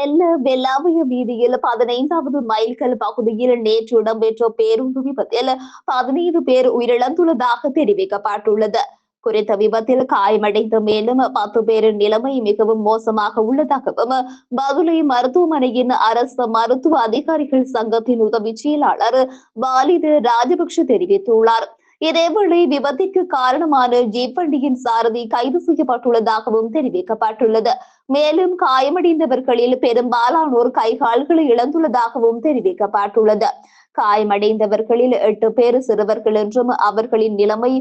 எல்ல வெள்ளாமைய வீதியில் பதினைந்தாவது மைல்கல் பகுதியில் நேற்று இடம்பெற்ற பேருந்து விபத்தில் பதினைந்து பேர் உயிரிழந்துள்ளதாக தெரிவிக்கப்பட்டுள்ளது. குறித்த விபத்தில் காயமடைந்த மேலும் பத்து பேரின் நிலைமை மிகவும் மோசமாக உள்ளதாகவும் பதுளை மருத்துவமனையின் அரசு மருத்துவ அதிகாரிகள் சங்கத்தின் உதவி செயலாளர் வாலிது ராஜபக்ஷ தெரிவித்துள்ளார். இதேவேளை விபத்திற்கு காரணமான ஜீப் வண்டியின் சாரதி கைது செய்யப்பட்டுள்ளதாகவும் தெரிவிக்கப்பட்டுள்ளது. மேலும் காயமடைந்தவர்களில் பெரும்பாலானோர் கைகால்களை இழந்துள்ளதாகவும் தெரிவிக்கப்பட்டுள்ளது. காயமடைந்தவர்களில் எட்டு பேர் சிறுவர்கள் என்றும் அவர்களின் நிலைமை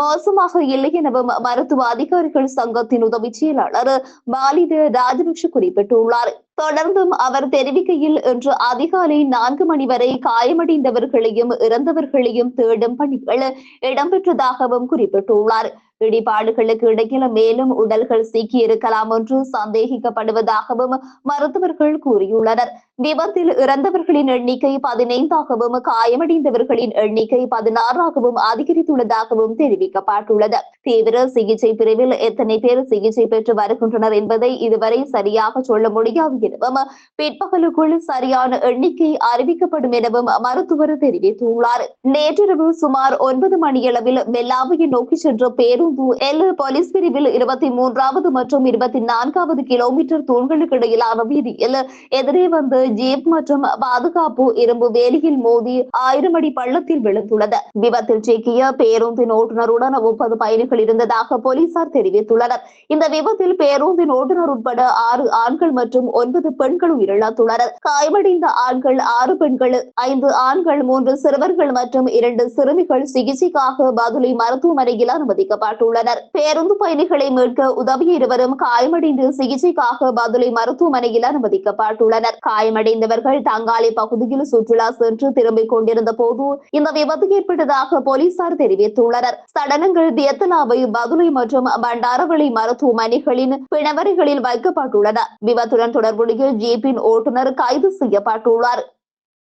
மோசமாக இல்லை எனவும் மருத்துவ அதிகாரிகள் சங்கத்தின் உதவி செயலாளர் பாலித ராஜபக்ஷ குறிப்பிட்டுள்ளார். தொடர்ந்தும் அவர் தெரிவிக்கையில் இன்று அதிகாலை நான்கு மணி வரை காயமடைந்தவர்களையும் இறந்தவர்களையும் தேடும் பணிகள் இடம்பெற்றதாகவும் குறிப்பிட்டுள்ளார். இடிபாடுகளுக்கு இடையில் மேலும் உடல்கள் சிக்கியிருக்கலாம் என்று சந்தேகிக்கப்படுவதாகவும் மருத்துவர்கள் கூறியுள்ளனர். விபத்தில் இறந்தவர்களின் எண்ணிக்கை பதினைந்தாகவும் காயமடைந்தவர்களின் எண்ணிக்கை பதினாறாகவும் அதிகரித்துள்ளதாகவும் தெரிவிக்கப்பட்டுள்ளது. தீவிர சிகிச்சை பிரிவில் எத்தனை பேர் சிகிச்சை பெற்று வருகின்றனர் என்பதை இதுவரை சரியாக சொல்ல முடியாது எனவும் பிற்பகலுக்குள் சரியான எண்ணிக்கை அறிவிக்கப்படும் எனவும் மருத்துவர் தெரிவித்துள்ளார். நேற்றிரவு சுமார் ஒன்பது மணியளவில் மெல்லாவையை நோக்கி சென்ற பேருந்து எல் போலீஸ் பிரிவில் இருபத்தி மூன்றாவது மற்றும் இருபத்தி நான்காவது கிலோமீட்டர் தூண்களுக்கு இடையிலான வீதியில் எதிரே வந்து ஜீப் மற்றும் பாதுகாப்பு இரும்பு வேலியில் மோதி ஆயிரம் அடி பள்ளத்தில் விழுந்துள்ளது. விபத்தில் சிக்கிய பேருந்தின் ஓட்டுநருடன் முப்பது பயணிகள் இருந்ததாக போலீசார் தெரிவித்துள்ளனர். இந்த விபத்தில் பேருந்தின் ஓட்டுநர் உட்பட ஆறு ஆண்கள் மற்றும் ஒன்பது ஒன்பது பெண்கள் உயிரிழந்துள்ளனர் காயமடைந்த ஆண்கள் ஆறு பெண்கள் ஐந்து ஆண்கள் மூன்று சிறுவர்கள் மற்றும் இரண்டு சிறுமிகள் சிகிச்சைக்காக பதுளை மருத்துவமனையில் அனுமதிக்கப்பட்டுள்ளனர். பேருந்து பயணிகளை மீட்க உதவிய இருவரும் காயமடைந்து சிகிச்சைக்காக பதுளை மருத்துவமனையில் அனுமதிக்கப்பட்டுள்ளனர். காயமடைந்தவர்கள் தங்காலை பகுதியில் சுற்றுலா சென்று திரும்பிக் கொண்டிருந்த போது இந்த விபத்து ஏற்பட்டதாக போலீசார் தெரிவித்துள்ளனர். சடலங்கள் தியத்தலாவை பதுளை மற்றும் பண்டாரவளி மருத்துவமனைகளின் பிணவரைகளில் வைக்கப்பட்டுள்ளன. விபத்துடன் தொடர்புடைய ஜீப்பின் ஓட்டுநர் கைது செய்யப்பட்டுள்ளார்.